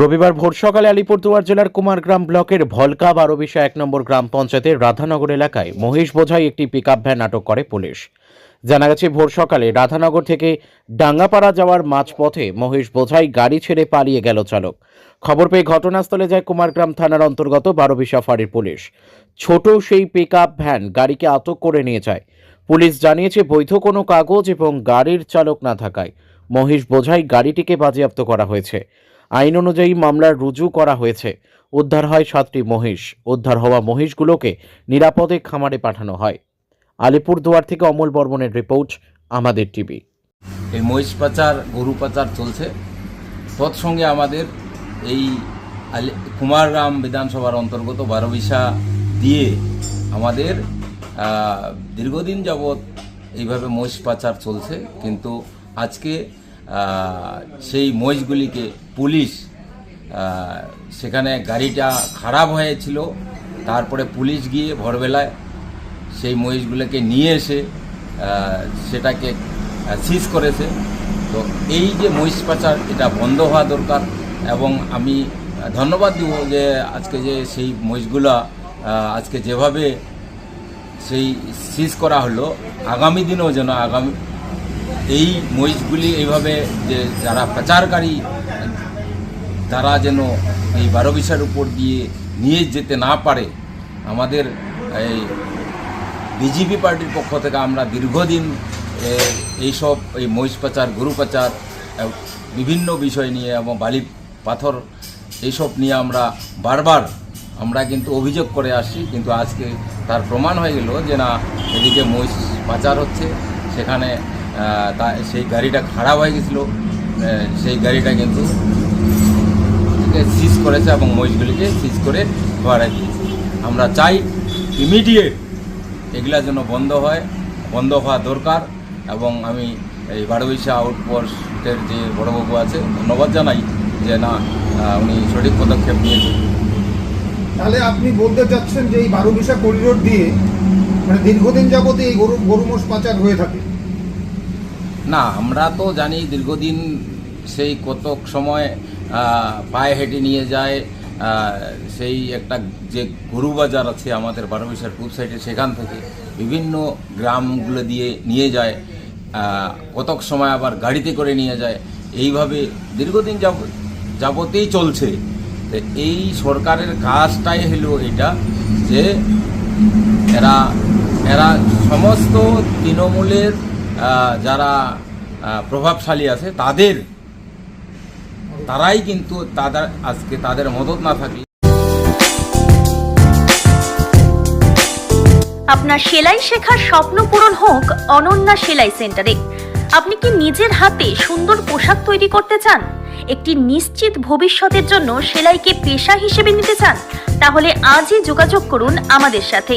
রবিবার ভোর সকালে আলিপুরদুয়ার জেলার কুমারগ্রাম ব্লকের ভলকা বারোবিশা এক নম্বর গ্রাম পঞ্চায়েতের রাধানগর এলাকায় মহিষ বোঝাই একটি পিকআপ ভ্যান আটক করে পুলিশ। জানা গেছে, ভোর সকালে রাধানগর থেকে ডাঙ্গাপাড়া যাওয়ার মাঝপথে মহিষ বোঝাই গাড়ি ছেড়ে পালিয়ে গেল চালক। খবর পেয়ে ঘটনাস্থলে যায় কুমারগ্রাম থানার অন্তর্গত বারোবিশা ফাঁড়ির পুলিশ। ছোট সেই পিকআপ ভ্যান গাড়িকে আটক করে নিয়ে যায়। পুলিশ জানিয়েছে, বৈধ কোনো কাগজ এবং গাড়ির চালক না থাকায় মহিষ বোঝাই গাড়িটিকে বাজেয়াপ্ত করা হয়েছে। আইন অনুযায়ী মামলা রুজু করা হয়েছে। উদ্ধার হয় সাতটি মহিষ। উদ্ধার হওয়া মহিষগুলোকে নিরাপদে খামারে পাঠানো হয়। আলিপুরদুয়ার থেকে অমল বর্মনের রিপোর্ট, আমাদের টিভি। এই মহিষ পাচার, গরু পাচার চলছে। তৎসঙ্গে আমাদের এই কুমারগ্রাম বিধানসভার অন্তর্গত বারোবিশা দিয়ে আমাদের দীর্ঘদিন যাবৎ এইভাবে মহিষ পাচার চলছে। কিন্তু আজকে সেই মহিষগুলিকে পুলিশ সেখানে গাড়িটা খারাপ হয়েছিল। তারপরে পুলিশ গিয়ে ভোরবেলায় সেই মহিষগুলোকে নিয়ে এসে সেটাকে সিজ করেছে। তো এই যে মহিষ পাচার, এটা বন্ধ হওয়া দরকার এবং আমি ধন্যবাদ দিব যে আজকে যে সেই মহিষগুলো আজকে যেভাবে সেই সিজ করা হলো, আগামী দিনেও যেন আগামী এই মহিষগুলি এইভাবে যে যারা পাচারকারী, তারা যেন এই বারো বিশার উপর দিয়ে নিয়ে যেতে না পারে। আমাদের এই বিজেপি পার্টির পক্ষ থেকে আমরা দীর্ঘদিন এইসব এই মহিষ পাচার, গরু পাচার বিভিন্ন বিষয় নিয়ে এবং বালি পাথর এইসব নিয়ে আমরা বারবার আমরা কিন্তু অভিযোগ করে আসছি। কিন্তু আজকে তার প্রমাণ হয়ে গেল যে না, এদিকে মহিষ পাচার হচ্ছে, সেখানে তা সেই গাড়িটা খারাপ হয়ে গেছিল। সেই গাড়িটা কিন্তু সিজ করেছে এবং মহিষগুলিকে সিজ করে ধরা দিয়েছে। আমরা চাই ইমিডিয়েট এগুলা যেন বন্ধ হয়, বন্ধ হওয়া দরকার এবং আমি এই বারোবিশা আউটপোস্টের যে বড়বাবু আছে, ধন্যবাদ জানাই যে না উনি সঠিক পদক্ষেপ নিয়েছেন। তাহলে আপনি বলতে চাচ্ছেন যে এই বারো বিশা করিডোর দিয়ে মানে দীর্ঘদিন যাবতে এই গরু গরু মোষ পাচার হয়ে থাকে। না, আমরা তো জানি দীর্ঘদিন সেই কতক সময় পায়ে হেঁটে নিয়ে যায় সেই একটা যে গরু বাজার আছে আমাদের বারোবিশার পূব সাইডে, সেখান থেকে বিভিন্ন গ্রামগুলো দিয়ে নিয়ে যায় কতক সময় আবার গাড়িতে করে নিয়ে যায়, এইভাবে দীর্ঘদিন যাব, যাবতেই চলছে। এই সরকারের কাজটাই হলো এটা যে এরা এরা সমস্ত তৃণমূলের যারা প্রভাবশালী আছে, তাদের, তারাই কিন্তু তাদের, আজকে তাদের মদত না থাকলে আপনার সেলাই শেখার স্বপ্ন পূরণ হোক অনন্যা সেলাই সেন্টারে। আপনি কি নিজের হাতে সুন্দর পোশাক তৈরি করতে চান? একটি নিশ্চিত ভবিষ্যতের জন্য সেলাইকে পেশা হিসেবে নিতে চান? তাহলে আজই যোগাযোগ করুন আমাদের সাথে।